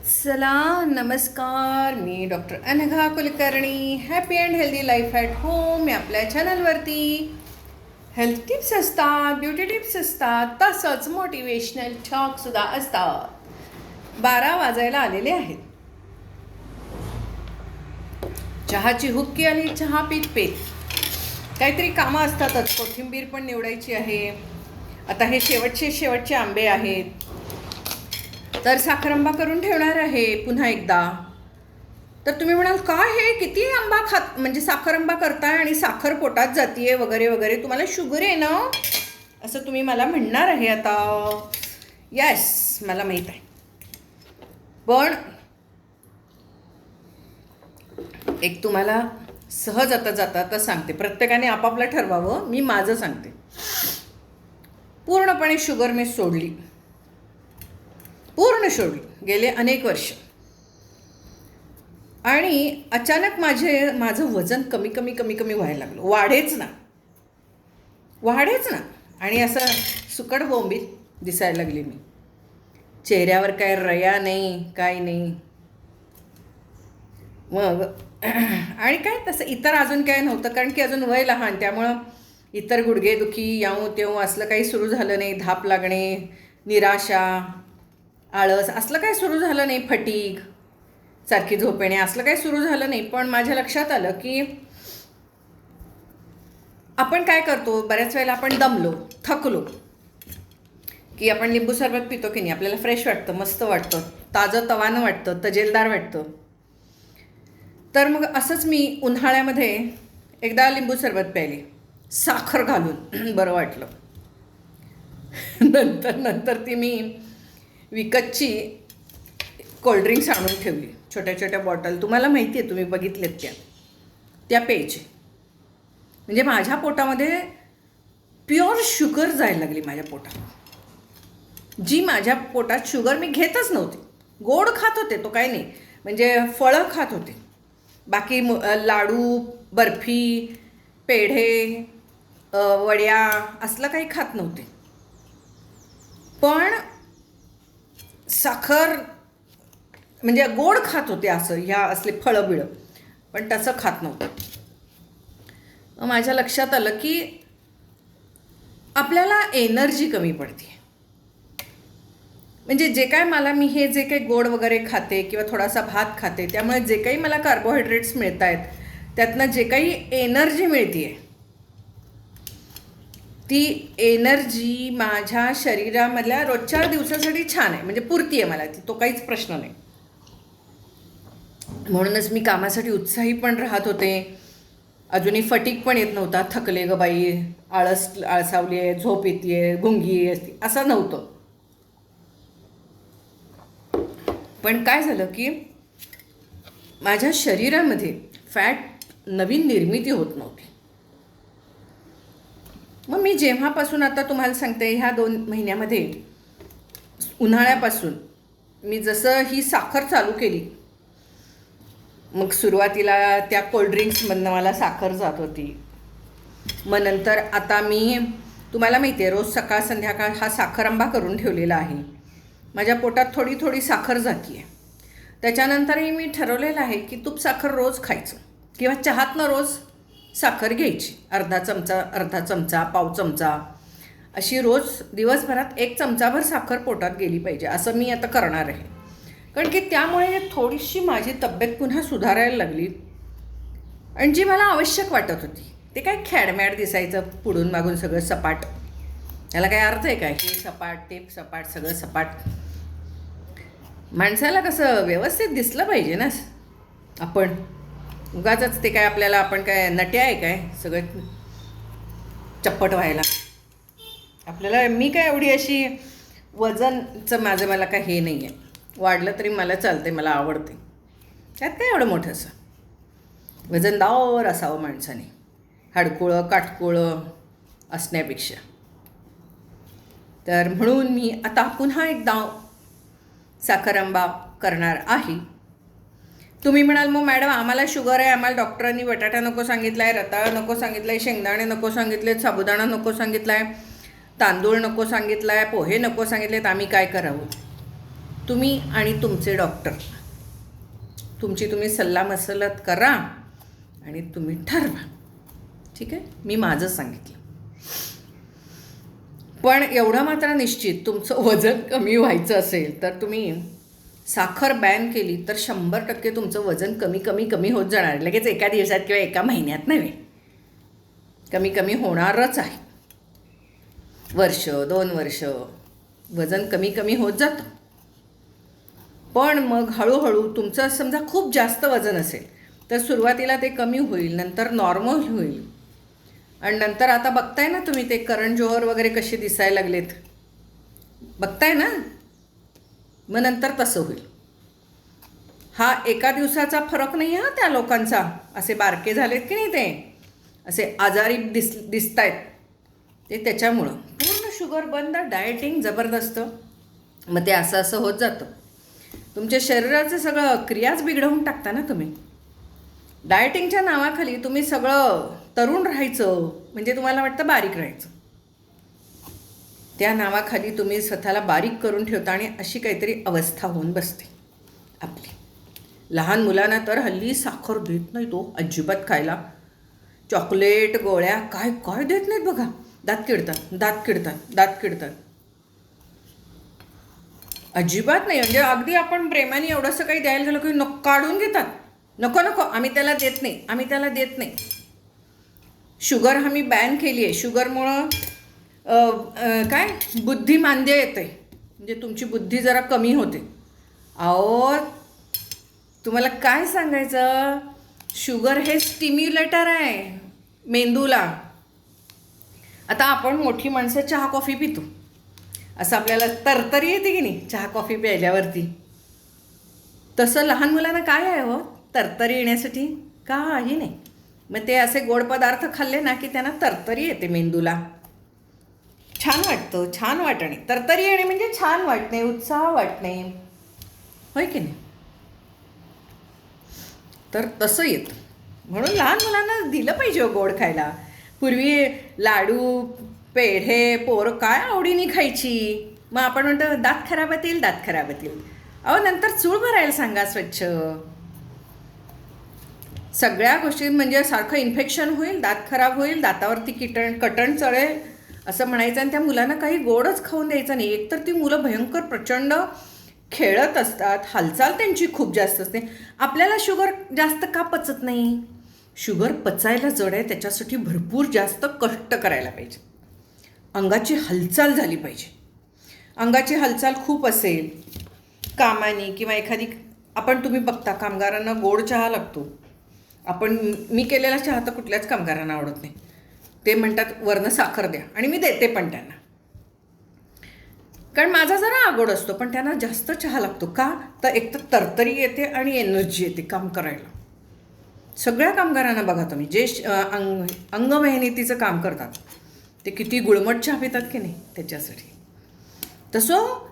चला नमस्कार. मी doctor Anagha Kulkarni. Happy and healthy life at home या आपल्या चॅनलवरती हेल्थ टिप्स असतात ब्युटी टिप्स असतात तसंच मोटिवेशनल टॉकसुद्धा असतात. बारा वाजायला आलेले आहेत. चहाची हुक्की आली चहा पीत पीत. काहीतरी कामं असतातच कोथिंबीर पण निवडायची आहे. आता हे शेवटचे शेवटचे आंबे आहेत. तर साखरंबा करून ठेवणार आहे पुन्हा एकदा. तर तुम्ही म्हणाल काय हे? किती आंबा खात म्हणजे साखरंबा करताय आणि साखर पोटात जातीये वगैरे वगैरे. तुम्हाला शुगर आहे ना? असं तुम्ही मला म्हणणार आहे आता. यस मला माहीत आहे. पण एक तुम्हाला सहज आता जाता तर सांगते. प्रत्येकाने आपापलं ठरवावं मी माझं सांगते. पूर्णपणे शुगर मी सोडली. पूर्ण सोडली गेले अनेक वर्ष. आणि अचानक माझे माझं वजन कमी कमी कमी कमी व्हायला लागलं. वाढेच ना. वाढेच ना. आणि असं सुकट बोंबील दिसायला लागली मी. चेहऱ्यावर काय रया नाही काय नाही. मग आणि काय तसं इतर अजून काय नव्हतं कारण की अजून वय लहान त्यामुळं इतर गुडघेदुखी याऊ तेऊ असलं काही सुरू झालं नाही धाप लागणे निराशा आळस. असलं काय सुरू झालं नाही फटीग सारखी झोप येणे असलं काय सुरू झालं नाही पण माझ्या लक्षात आलं की आपण काय करतो बऱ्याच वेळेला आपण दमलो थकलो की आपण लिंबू सरबत पितो की नाही आपल्याला फ्रेश वाटतं मस्त वाटतं ताजं तवानं वाटतं तजेलदार वाटतं. तर मग असंच मी उन्हाळ्यामध्ये एकदा लिंबू सरबत प्यायली. साखर घालून. बरं वाटलं. नंतर नंतर ती मी विकतची कोल्ड्रिंक्स आणून ठेवली. छोट्या छोट्या बॉटल तुम्हाला माहिती आहे तुम्ही बघितलेत त्या. त्या प्यायचे म्हणजे माझ्या पोटामध्ये प्युअर शुगर जायला लागली माझ्या पोटात जी माझ्या पोटात शुगर मी घेतच नव्हती. गोड खात होते तो काही नाही. म्हणजे फळं खात होते. बाकी लाडू बर्फी पेढे वड्या असलं काही खात नव्हते. पण साखर म्हणजे गोड खात होते असं ह्या असले फळं बिळं पण तसं खात नव्हतं. मग माझ्या लक्षात आलं की आपल्याला एनर्जी कमी पडते. म्हणजे जे काय मला मी हे जे काही गोड वगैरे खाते किंवा थोडासा भात खाते त्यामुळे जे काही मला कार्बोहायड्रेट्स मिळत आहेत त्यातनं जे काही एनर्जी मिळते आहे ती एनर्जी माझ्या शरीरामधल्या रोजच्या दिवसासाठी छान आहे. म्हणजे पुरती आहे मला ती. तो काहीच प्रश्न नाही. म्हणूनच मी कामासाठी उत्साही पण राहत होते. अजूनही फटीक पण येत नव्हता. थकले ग बाई. आळस आळसावली आहे झोप येते गुंगी असते. असं नव्हतं. पण काय झालं की माझ्या शरीरामध्ये फॅट नवीन निर्मिती होत नव्हती. मग मी जेव्हापासून आता तुम्हाला सांगते ह्या दोन महिन्यामध्ये उन्हाळ्यापासून मी जसं ही साखर चालू केली मग सुरुवातीला त्या कोल्ड्रिंक्समधनं मला साखर जात होती. मग नंतर आता मी तुम्हाला माहिती आहे रोज सकाळ संध्याकाळ हा साखर आंबा करून ठेवलेला आहे. माझ्या पोटात थोडी थोडी साखर जाती आहे त्याच्यानंतरही मी ठरवलेलं आहे की तूप साखर रोज खायचं किंवा चहातनं रोज साखर घ्यायची. अर्धा चमचा अर्धा चमचा पाव चमचा. अशी रोज दिवसभरात एक चमचाभर साखर पोटात गेली पाहिजे असं मी आता करणार आहे. कारण की त्यामुळे थोडीशी माझी तब्येत पुन्हा सुधारायला लागली. आणि जी मला आवश्यक वाटत होती ते काय खॅडमॅड दिसायचं पुढून मागून सगळं सपाट. त्याला काय अर्थ आहे काय? हे सपाट ते सपाट सगळं सपाट. माणसाला कसं व्यवस्थित दिसलं पाहिजे ना आपण. उगाच ते काय आपल्याला आपण काय नट्या आहे काय? सगळं चप्पट व्हायला. आपल्याला मी काय एवढी अशी वजनचं माझं मला काय हे नाही आहे वाढलं तरी मला चालते मला आवडते त्यात काय एवढं मोठं असं? वजनदार असावं माणसाने. हाडकुळं काटकुळं असण्यापेक्षा. तर म्हणून मी आता पुन्हा एकदा साखरंबा करणार आहे. तुम्ही म्हणाल मग मॅडम आम्हाला शुगर आहे आम्हाला डॉक्टरांनी बटाटा नको सांगितला आहे रताळा नको सांगितलं आहे शेंगदाणे नको सांगितले साबुदाणा नको सांगितला आहे तांदूळ नको सांगितला आहे पोहे नको सांगितलेत आम्ही काय करावं? तुम्ही आणि तुमचे डॉक्टर तुमची तुम्ही सल्ला मसलत करा आणि तुम्ही ठरवा. ठीक आहे? मी माझं सांगितलं. पण एवढं मात्र निश्चित तुमचं वजन कमी व्हायचं असेल तर तुम्ही साखर बॅन केली तर शंभर टक्के तुमचं वजन कमी कमी कमी होत जाणार. आहे. लगेच एका दिवसात किंवा एका महिन्यात नव्हे. कमी कमी होणारच आहे. वर्ष दोन वर्ष वजन कमी कमी होत जातं. पण मग हळूहळू तुमचं समजा खूप जास्त वजन असेल तर सुरुवातीला ते कमी होईल नंतर नॉर्मल होईल. आणि नंतर आता बघताय ना तुम्ही ते करण जोहर वगैरे कसे दिसायला लागलेत? बघताय ना? मग नंतर तसं होईल. हा एका दिवसाचा फरक नाही हा त्या लोकांचा? असे बारके झालेत की नाही ते? असे आजारी दिस दिसत आहेत ते त्याच्यामुळं. पूर्ण शुगर बंद डायटिंग जबरदस्त. मग ते असं असं होत जातं. तुमच्या शरीराचं सगळं क्रियाच बिघडवून टाकता ना तुम्ही. डायटिंगच्या नावाखाली तुम्ही सगळं तरुण राहायचं. म्हणजे तुम्हाला वाटतं बारीक राहायचं. त्या नावाखाली तुम्ही स्वतःला बारीक करून ठेवता आणि अशी काहीतरी अवस्था होऊन बसते. आपली. लहान मुलांना तर हल्ली साखर देत नाही तो अजिबात खायला. चॉकलेट गोळ्या काय काय देत नाहीत बघा. दात किडतात दात किडतात दात किडतात. अजिबात नाही. म्हणजे अगदी आपण प्रेमाने एवढंसं काही द्यायला गेलो की नको काढून घेतात. नको नको. आम्ही त्याला देत नाही. आम्ही त्याला देत नाही. शुगर आम्ही बॅन केली आहे. शुगरमुळं काय? बुद्धी मांद्य येते. म्हणजे तुमची बुद्धी जरा कमी होते. अहो तुम्हाला काय सांगायचं? शुगर हे स्टिम्युलेटर आहे मेंदूला. आता आपण मोठी माणसं चहा कॉफी पितो. असं आपल्याला तरतरी येते की नाही चहा कॉफी प्यायल्यावरती? तसं लहान मुलांना काय आहे हो? तरतरी येण्यासाठी काही नाही. मग ते असे गोड पदार्थ खाल्ले ना की त्यांना तरतरी येते मेंदूला. छान वाटतं छान वाटणे. तरतरी येणे म्हणजे छान वाटणे उत्साह वाटणे. होय की नाही? तर तसं येतं. म्हणून लहान मुलांना दिलं पाहिजे हो गोड खायला. पूर्वी लाडू पेढे पोरं काय आवडीने खायची? मग आपण म्हणतो दात खराब येतील दात खराब येतील अहो नंतर चूळ भरायला सांगा स्वच्छ. सगळ्या गोष्टी म्हणजे सारखं इन्फेक्शन होईल दात खराब होईल दातावरती किटण कटण चढेल. असं म्हणायचं आणि त्या मुलांना काही गोडच खाऊन द्यायचं नाही. एकतर ती मुलं भयंकर प्रचंड खेळत असतात. हालचाल त्यांची खूप जास्त असते. आपल्याला शुगर जास्त का पचत नाही? शुगर पचायला जड आहे त्याच्यासाठी भरपूर जास्त कष्ट करायला पाहिजे. अंगाची हालचाल झाली पाहिजे. अंगाची हालचाल खूप असेल कामाने किंवा एखादी आपण तुम्ही बघता कामगारांना गोड चहा लागतो. आपण मी केलेला चहा तर कुठल्याच कामगारांना आवडत नाही. ते म्हणतात वरनं साखर द्या. आणि मी देते पण त्यांना. कारण माझा जरा आवड असतो पण त्यांना जास्त चहा लागतो. का? तर एक तर तरतरी येते आणि एनर्जी येते काम करायला. सगळ्या कामगारांना बघा तुम्ही जे श- अंग अंगमेहनतीचं काम करतात ते किती गुळमट चहा पितात की नाही त्याच्यासाठी? तसं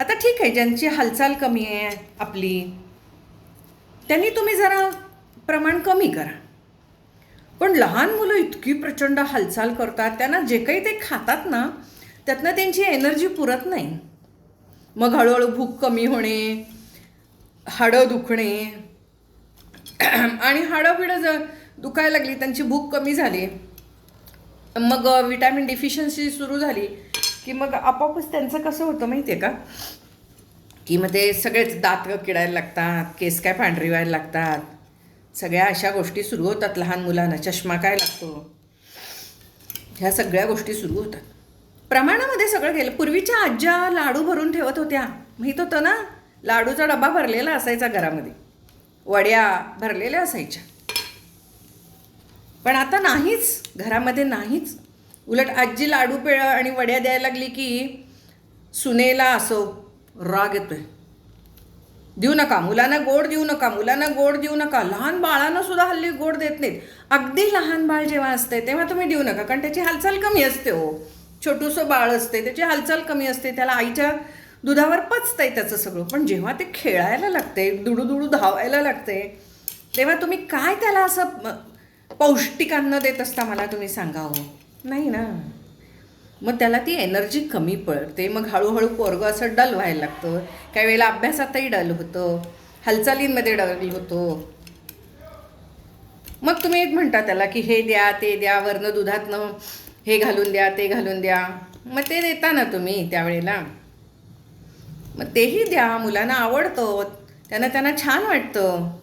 आता ठीक आहे ज्यांची हालचाल कमी आहे आपली त्यांनी तुम्ही जरा प्रमाण कमी करा. पण लहान मुलं इतकी प्रचंड हालचाल करतात त्यांना जे काही ते खातात ना त्यातनं त्यांची एनर्जी पुरत नाही. मग हळूहळू भूक कमी होणे हाडं दुखणे आणि हाडं बिडं ज दुखायला लागली त्यांची भूक कमी झाली मग विटॅमिन डिफिशियन्सी सुरू झाली की मग आपोआपच त्यांचं कसं होतं माहिती आहे का? की मग ते सगळेच दात किडायला लागतात केस काय पांढरी व्हायला लागतात सगळ्या अशा गोष्टी सुरू होतात लहान मुलांना चष्मा काय लागतो? ह्या सगळ्या गोष्टी सुरू होतात. प्रमाणामध्ये सगळं गेलं. पूर्वीच्या आज्या लाडू भरून ठेवत होत्या. माहीत होतं ना? लाडूचा डबा भरलेला असायचा घरामध्ये. वड्या भरलेल्या असायच्या. पण आता नाहीच. घरामध्ये नाहीच. उलट आजी लाडू पेळ आणि वड्या द्यायला लागली की सुनेला असो राग येतोय. देऊ नका मुलांना गोड देऊ नका मुलांना गोड देऊ नका लहान बाळांना सुद्धा हल्ली गोड देत नाहीत. अगदी लहान बाळ जेव्हा असते तेव्हा तुम्ही देऊ नका कारण त्याची हालचाल कमी असते हो. छोटूसं बाळ असते त्याची हालचाल कमी असते त्याला आईच्या दुधावर पचतंय त्याचं सगळं. पण जेव्हा ते खेळायला लागते दुडू दुडू धावायला लागते तेव्हा तुम्ही काय त्याला असं पौष्टिक अन्न देत असता मला तुम्ही सांगा हो. नाही ना. मग त्याला ती एनर्जी कमी पडते. मग हळूहळू पोरगं असं डल व्हायला लागतं. काही वेळेला अभ्यासातही डल होतं. हालचालींमध्ये डल होतो. मग तुम्ही म्हणता त्याला की हे द्या ते द्या वरनं दुधातनं हे घालून द्या ते घालून द्या. मग ते देता ना तुम्ही त्यावेळेला. मग तेही द्या. मुलांना आवडतं. त्यांना त्यांना छान वाटतं.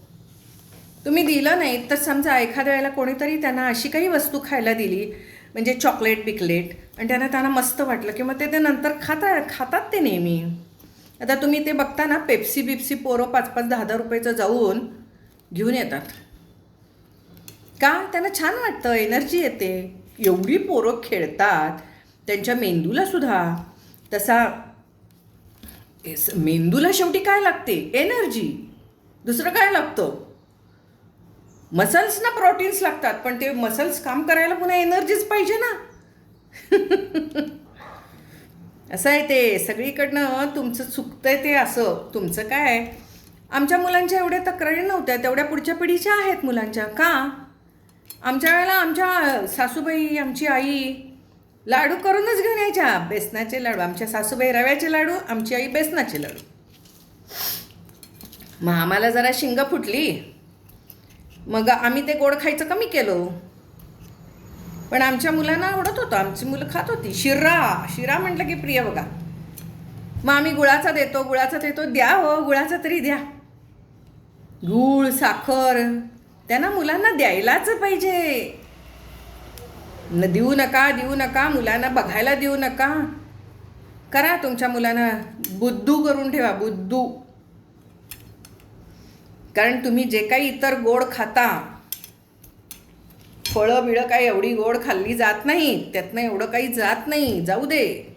तुम्ही दिलं नाही तर समजा एखाद्या वेळेला कोणीतरी त्यांना अशी काही वस्तू खायला दिली म्हणजे चॉकलेट पिकलेट आणि त्यांना त्यांना मस्त वाटलं की मग ते ते नंतर खाता खातात ते नेहमी. आता तुम्ही ते बघता ना पेप्सी बिप्सी पोरं पाच पाच दहा दहा रुपयाचं जाऊन घेऊन येतात. का? त्यांना छान वाटतं एनर्जी येते. एवढी पोरं खेळतात. त्यांच्या मेंदूला सुद्धा. तसा मेंदूला शेवटी काय लागते? एनर्जी दुसरं काय लागतं? मसल्सना प्रोटीन्स लागतात पण ते मसल्स काम करायला पुन्हा एनर्जीच पाहिजे ना. असं आहे ते. सगळीकडनं तुमचं चुकतंय ते असं. तुमचं काय आमच्या मुलांच्या एवढ्या तक्रारी नव्हत्या. तेवढ्या पुढच्या पिढीच्या आहेत मुलांच्या. का? आमच्या वेळेला आमच्या सासूबाई आमची आई लाडू करूनच घेऊन यायच्या. बेसनाचे लाडू. आमच्या सासूबाई रव्याचे लाडू आमची आई बेसनाचे लाडू. मग आम्हाला जरा शिंग फुटली. मग आम्ही ते गोड खायचं कमी केलं. पण आमच्या मुलांना आवडत होतं. आमची मुलं खात होती. शिरा. शिरा म्हटलं की प्रिय बघा. मग आम्ही गुळाचा देतो. गुळाचा देतो. द्या हो. गुळाचा तरी द्या. गूळ साखर त्यांना मुलांना द्यायलाच पाहिजे. न देऊ नका देऊ नका मुलांना बघायला देऊ नका. करा तुमच्या मुलांना. बुद्धू करून ठेवा. बुद्धू. कारण तुम्ही जे काही इतर गोड खाता फळं बिळं काही एवढी गोड खाल्ली जात नाही त्यातनं एवढं काही जात नाही जाऊ दे.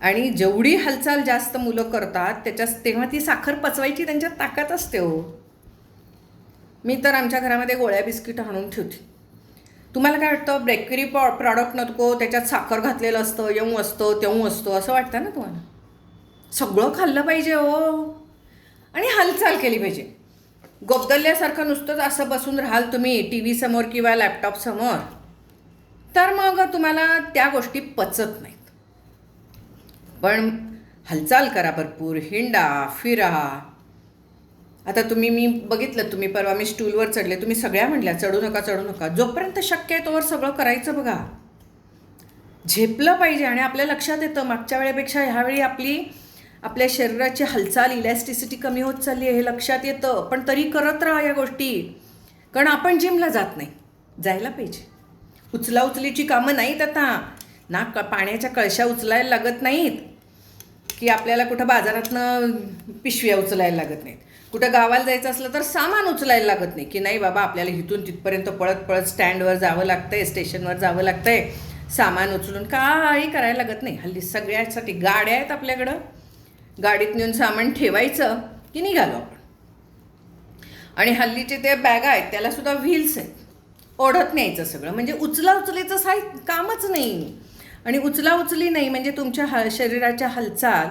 आणि जेवढी हालचाल जास्त मुलं करतात त्याच्या तेव्हा ती साखर पचवायची त्यांच्यात ताकद असते हो. मी तर आमच्या घरामध्ये गोळ्या बिस्किट आणून ठेवते. तुम्हाला काय वाटतं ब्रेकरी प्रॉ प्रॉडक्ट नको त्याच्यात साखर घातलेलं असतं येऊ असतं तेऊ असतं असं वाटतं ना तुम्हाला? सगळं खाल्लं पाहिजे हो. आणि हालचाल केली पाहिजे. गोबदल्यासारखं नुसतंच असं बसून राहाल तुम्ही टी व्ही समोर किंवा लॅपटॉपसमोर तर मग तुम्हाला त्या गोष्टी पचत नाहीत. पण हालचाल करा भरपूर हिंडा फिरा. आता तुम्ही मी बघितलं तुम्ही परवा मी स्टूलवर चढले तुम्ही सगळ्या म्हटल्या चढू नका चढू नका. जोपर्यंत शक्य आहे तोवर सगळं करायचं बघा. झेपलं पाहिजे आणि आपल्या लक्षात येतं मागच्या वेळेपेक्षा ह्यावेळी आपली आपल्या शरीराची हालचाल इलॅस्टिसिटी कमी होत चालली आहे हे लक्षात येतं. पण तरी करत राहा या गोष्टी. कारण आपण जिमला जात नाही. जायला पाहिजे. उचला उचलीची कामं नाहीत आता. ना क पाण्याच्या कळशा उचलायला लागत नाहीत. की आपल्याला कुठं बाजारातनं पिशव्या उचलायला लागत नाहीत. कुठं गावाला जायचं असलं तर सामान उचलायला लागत नाही. की नाही बाबा आपल्याला इथून तिथपर्यंत पळत पळत स्टँडवर जावं लागतंय स्टेशनवर जावं लागतंय. सामान उचलून काही करायला लागत नाही. हल्ली सगळ्यासाठी गाड्या आहेत आपल्याकडं. गाडीत नेऊन सामान ठेवायचं की निघालो आपण. आणि हल्लीचे ते बॅगा आहेत त्याला सुद्धा व्हील्स आहेत. ओढत न्यायचं सगळं. म्हणजे उचला उचलीचं साय कामच नाही. आणि उचला उचली नाही म्हणजे तुमच्या ह शरीराच्या हालचाल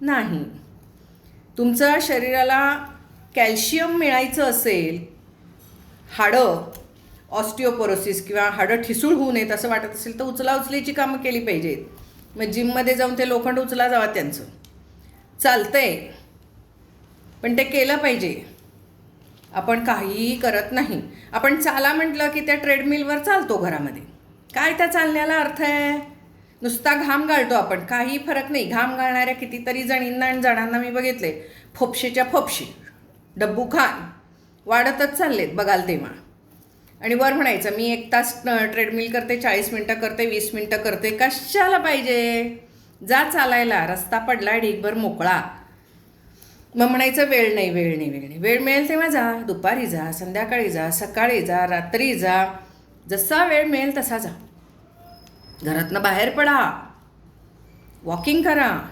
नाही. तुमचं शरीराला कॅल्शियम मिळायचं असेल हाडं ऑस्टिओपोरोसिस किंवा हाडं ठिसूळ होऊ नयेत असं वाटत असेल तर उचला उचलीची कामं केली पाहिजेत. मग जिममध्ये जाऊन ते लोखंड उचला जावा त्यांचं. चालतंय. पण ते केलं पाहिजे. आपण काहीही करत नाही. आपण चाला म्हटलं की त्या ट्रेडमिलवर चालतो घरामध्ये. काय त्या चालण्याला अर्थ आहे? नुसता घाम गाळतो आपण. काही फरक नाही. घाम गाळणाऱ्या कितीतरी जणींना आणि जणांना मी बघितले फोपशीच्या फोपशी. डब्बू खान. वाढतच चाललेत बघाल तेव्हा. आणि वर म्हणायचं मी एक तास ट्रेडमिल करते चाळीस मिनटं करते वीस मिनटं करते. कशाला पाहिजे? जा चालायला रस्ता पडला ढीकभर मोकळा. मग म्हणायचं वेळ नाही वेळ नाही वेळ नाही. वेळ मिळेल तेव्हा जा. दुपारी जा संध्याकाळी जा सकाळी जा रात्री जा. जसा वेळ मिळेल तसा जा. घरातनं बाहेर पडा. वॉकिंग करा.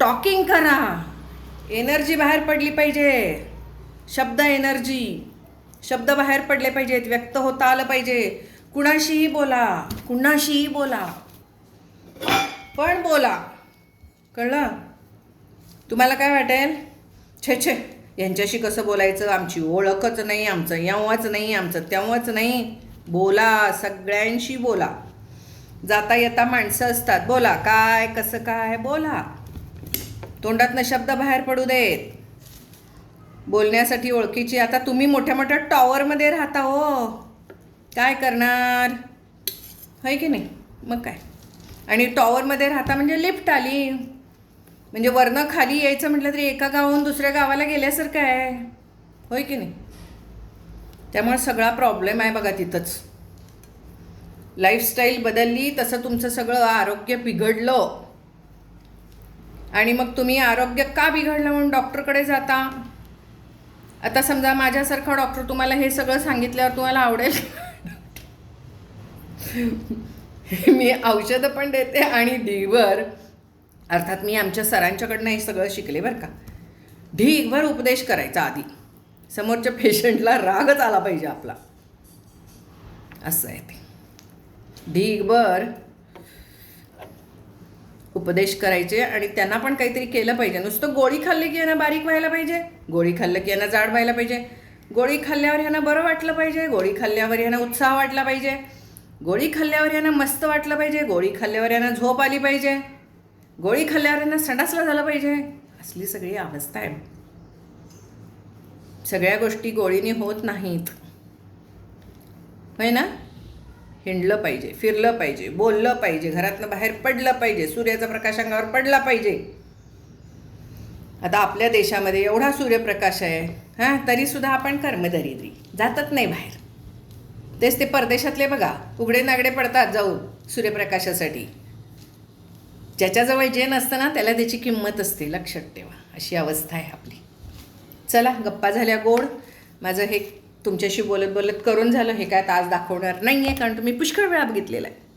टॉकिंग करा. एनर्जी बाहेर पडली पाहिजे. शब्द एनर्जी. शब्द बाहेर पडले पाहिजेत. व्यक्त होता आलं पाहिजे. कुणाशीही बोला. कुणाशीही बोला. पण बोला. कळलं? तुम्हाला काय वाटेल? छे छे. यांच्याशी कसं बोलायचं? आमची ओळखच नाही आमचं यावाच नाही आमचं तेव्हाच नाही. बोला सगळ्यांशी बोला. जाता येता माणसं असतात. बोला काय कसं काय? बोला. तोंडातनं शब्द बाहेर पडू देत. बोलण्यासाठी ओळखीची. आता तुम्ही मोठ्या मोठ्या टॉवरमध्ये राहता हो. काय करणार? होय की नाही? मग काय? आणि टॉवरमध्ये राहता म्हणजे लिफ्ट आली. म्हणजे वरनं खाली यायचं म्हटलं तरी एका गावाहून दुसऱ्या गावाला गेल्यासारखं आहे. होय की नाही? त्यामुळे सगळा प्रॉब्लेम आहे बघा तिथंच. लाईफस्टाईल बदलली तसं तुमचं सगळं आरोग्य बिघडलं. आणि मग तुम्ही आरोग्य का बिघडलं म्हणून डॉक्टरकडे जाता? आता समजा माझ्यासारखा डॉक्टर तुम्हाला हे सगळं सांगितल्यावर तुम्हाला आवडेल. मी औषधं पण देते आणि ढीगभर अर्थात मी आमच्या सरांच्याकडनं हे सगळं शिकले बरं का. ढीगभर उपदेश करायचा आधी. समोरच्या पेशंटला रागच आला पाहिजे आपला. असं आहे ते. ढीगभर उपदेश करायचे आणि त्यांना पण काहीतरी केलं पाहिजे. नुसतं गोळी खाल्ली की यांना बारीक व्हायला पाहिजे? गोळी खाल्लं की यांना जाड व्हायला पाहिजे? गोळी खाल्ल्यावर यांना बरं वाटलं पाहिजे? गोळी खाल्ल्यावर यांना उत्साह वाटला पाहिजे? गोळी खाल्ल्यावर यांना मस्त वाटलं पाहिजे गोळी खाल्ल्यावर यांना झोप आली पाहिजे गोळी खाल्ल्यावर यांना संडासला झालं पाहिजे. असली सगळी अवस्था आहे. सगळ्या गोष्टी गोळीने होत नाहीत. होय ना? हिंडलं पाहिजे फिरलं पाहिजे बोललं पाहिजे घरातनं बाहेर पडलं पाहिजे सूर्याचा प्रकाश अंगावर पडला पाहिजे. आता आपल्या देशामध्ये एवढा सूर्यप्रकाश आहे हां तरीसुद्धा आपण कर्मदरिद्री जातच नाही बाहेर. तेच ते परदेशातले बघा उघडे नागडे पडतात जाऊन सूर्यप्रकाशासाठी. ज्याच्याजवळ जे नसतं ना त्याला त्याची किंमत असते लक्षात ठेवा. अशी अवस्था आहे आपली. चला गप्पा झाल्या गोड. माझं हे तुमच्याशी बोलत बोलत करून झालं. हे काय तास दाखवणार नाही आहे कारण तुम्ही पुष्कळ वेळा बघितलेलं आहे.